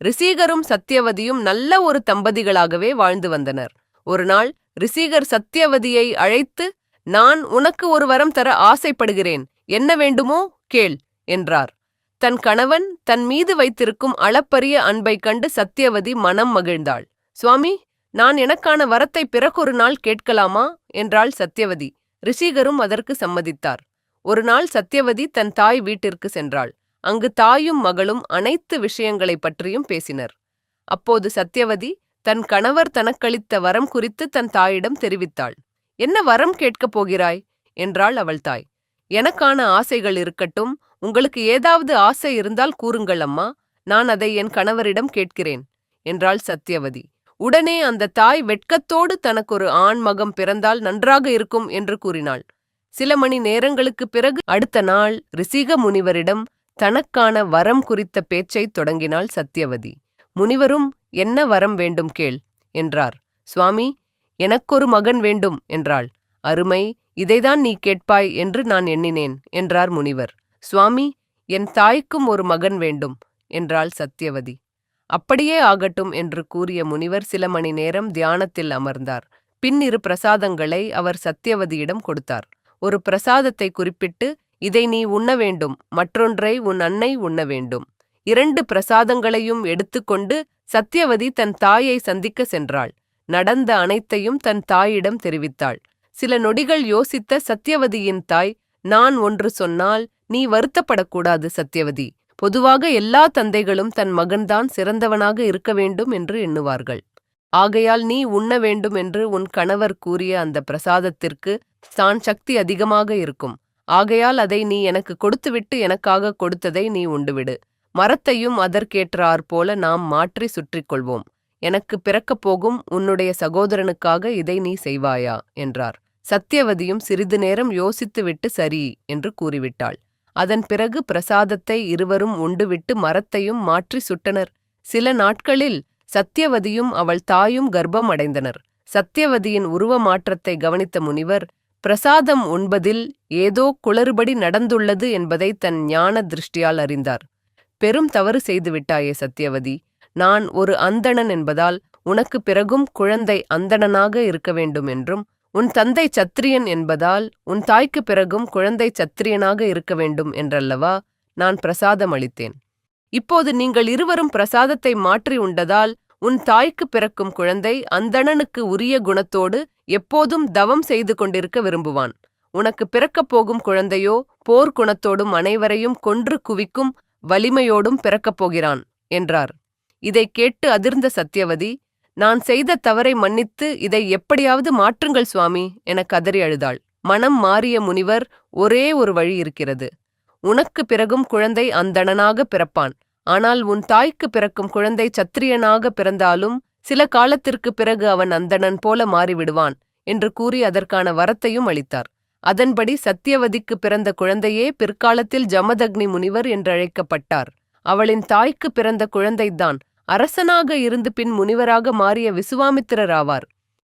ரிசீகரும் சத்தியவதியும் நல்ல ஒரு தம்பதிகளாகவே வாழ்ந்து வந்தனர். ஒரு நாள் ரிசீகர் சத்தியவதியை அழைத்து நான் உனக்கு ஒரு வரம் தர ஆசைப்படுகிறேன். என்ன வேண்டுமோ கேள் என்றார். தன் கணவன் தன் மீது வைத்திருக்கும் அளப்பரிய அன்பைக் கண்டு சத்தியவதி மனம் மகிழ்ந்தாள். சுவாமி நான் எனக்கான வரத்தை பிறகொரு நாள் கேட்கலாமா? என்றாள் சத்தியவதி ரிஷிகரும் அதற்கு சம்மதித்தார். ஒரு நாள் சத்தியவதி தன் தாய் வீட்டிற்கு சென்றாள். அங்கு தாயும் மகளும் அனைத்து விஷயங்களைப் பற்றியும் பேசினர். அப்போது சத்யவதி தன் கணவர் தனக்களித்த வரம் குறித்து தன் தாயிடம் தெரிவித்தாள். என்ன வரம் கேட்கப் போகிறாய்? என்றாள் அவள் தாய். எனக்கான ஆசைகள் இருக்கட்டும். உங்களுக்கு ஏதாவது ஆசை இருந்தால் கூறுங்கள் அம்மா. நான் அதை என் கணவரிடம் கேட்கிறேன். என்றாள் சத்யவதி. உடனே அந்த தாய் வெட்கத்தோடு தனக்கொரு ஆண் மகம் பிறந்தால் நன்றாக இருக்கும் என்று கூறினாள். சில மணி நேரங்களுக்குப் பிறகு அடுத்த நாள் ரிசிக முனிவரிடம் தனக்கான வரம் குறித்த பேச்சைத் தொடங்கினாள் சத்தியவதி முனிவரும் என்ன வரம் வேண்டும் கேள் என்றார். சுவாமி எனக்கொரு மகன் வேண்டும் என்றாள். அருமை இதைதான் நீ கேட்பாய் என்று நான் எண்ணினேன் என்றார் முனிவர். சுவாமி என் தாய்க்கும் ஒரு மகன் வேண்டும் என்றாள் சத்தியவதி அப்படியே ஆகட்டும் என்று கூறிய முனிவர் சில மணி நேரம் தியானத்தில் அமர்ந்தார். பின் இரு பிரசாதங்களை அவர் சத்தியவதியிடம் கொடுத்தார். ஒரு பிரசாதத்தை குறிப்பிட்டு இதை நீ உண்ண வேண்டும். மற்றொன்றை உன் அன்னை உண்ண வேண்டும். இரண்டு பிரசாதங்களையும் எடுத்துக்கொண்டு சத்யவதி தன் தாயை சந்திக்க சென்றாள். நடந்த அனைத்தையும் தன் தாயிடம் தெரிவித்தாள். சில நொடிகள் யோசித்த சத்யவதியின் தாய் நான் ஒன்று சொன்னால் நீ வருத்தப்படக்கூடாது சத்யவதி. பொதுவாக எல்லா தந்தைகளும் தன் மகன்தான் சிறந்தவனாக இருக்க வேண்டும் என்று எண்ணுவார்கள். ஆகையால் நீ உண்ண வேண்டும் என்று உன் கணவர் கூறிய அந்த பிரசாதத்திற்கு தான் சக்தி அதிகமாக இருக்கும். ஆகையால் அதை நீ எனக்கு கொடுத்துவிட்டு எனக்காக கொடுத்ததை நீ உண்டுவிடு. மரத்தையும் அதற்கேற்றாற் போல நாம் மாற்றி சுற்றிக் கொள்வோம் எனக்கு பிறக்கப் போகும் உன்னுடைய சகோதரனுக்காக இதை நீ செய்வாயா? என்றார். சத்தியவதியும் சிறிது நேரம் யோசித்துவிட்டு சரி என்று கூறிவிட்டாள். அதன் பிறகு பிரசாதத்தை இருவரும் உண்டுவிட்டு மரத்தையும் மாற்றி சுட்டனர். சில நாட்களில் சத்தியவதியும் அவள் தாயும் கர்ப்பம் அடைந்தனர் சத்தியவதியின் உருவ மாற்றத்தை கவனித்த முனிவர் பிரசாதம் உண்பதில் ஏதோ குளறுபடி நடந்துள்ளது என்பதை தன் ஞான திருஷ்டியால் அறிந்தார். பெரும் தவறு செய்துவிட்டாயே சத்தியவதி நான் ஒரு அந்தணன் என்பதால் உனக்கு பிறகும் குழந்தை அந்தணனாக இருக்க வேண்டும் என்றும் உன் தந்தை சத்திரியன் என்பதால் உன் தாய்க்கு பிறகும் குழந்தை சத்திரியனாக இருக்க வேண்டும் என்றல்லவா நான் பிரசாதம் அளித்தேன். இப்போது நீங்கள் இருவரும் பிரசாதத்தை மாற்றி உண்டதால் உன் தாய்க்கு பிறக்கும் குழந்தை அந்தணனுக்கு உரிய குணத்தோடு எப்போதும் தவம் செய்து கொண்டிருக்க விரும்புவான். உனக்கு பிறக்கப் போகும் குழந்தையோ போர்க்குணத்தோடும் அனைவரையும் கொன்று குவிக்கும் வலிமையோடும் பிறக்கப் போகிறான் என்றார். இதைக் கேட்டு அதிர்ந்த சத்யவதி நான் செய்த தவறை மன்னித்து இதை எப்படியாவது மாற்றுங்கள் சுவாமி என கதறி அழுதாள். மனம் மாறிய முனிவர் ஒரே ஒரு வழி இருக்கிறது. உனக்கு பிறகும் குழந்தை அந்தணனாக பிறப்பான். ஆனால் உன் தாய்க்கு பிறக்கும் குழந்தை சத்திரியனாக பிறந்தாலும் சில காலத்திற்கு பிறகு அவன் அந்தணன் போல மாறிவிடுவான் என்று கூறி அதற்கான வரத்தையும் அளித்தார். அதன்படி சத்தியவதிக்கு பிறந்த குழந்தையே பிற்காலத்தில் ஜமதக்னி முனிவர் என்றழைக்கப்பட்டார். அவளின் தாய்க்கு பிறந்த குழந்தைதான் அரசனாக இருந்து பின் முனிவராக மாறிய விசுவாமித்திரர் ஆவார்.